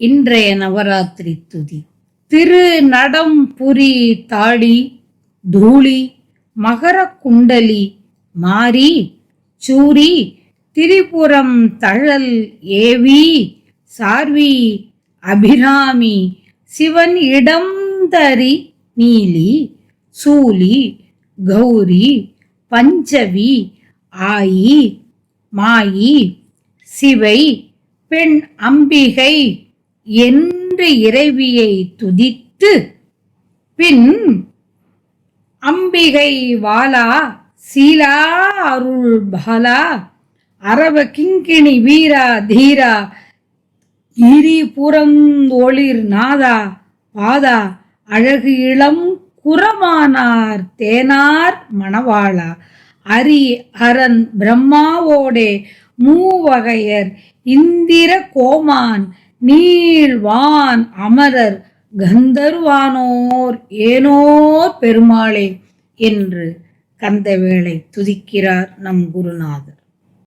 இன்றைய நவராத்திரி துதி. திரு நடம் புரி தாடி தூளி மகர குண்டலி மாரி சூரி திரிபுரம் தழல் ஏவி சார்வி அபிராமி சிவன் இடம் தரி நீலி சூலி கௌரி பஞ்சவி ஆயி மாயி சிவை பெண் அம்பிகை என்று இறைவியை துதித்து பின் அம்பிகை வாலா சீலா அருள் பாலா அரவ கிங்கிணி வீரா தீரா கிரி புறந்தோளிர் நாதா பாதா அழகு இளம் குரமானார் தேனார் மணவாளா அரி அரண் பிரம்மாவோடே மூவகையர் இந்திர கோமான் நீள்வான் அமரர் கந்தர்வானோர் ஏனோர் பெருமாளே என்று கந்தவேளை துதிக்கிறார் நம் குருநாதர்.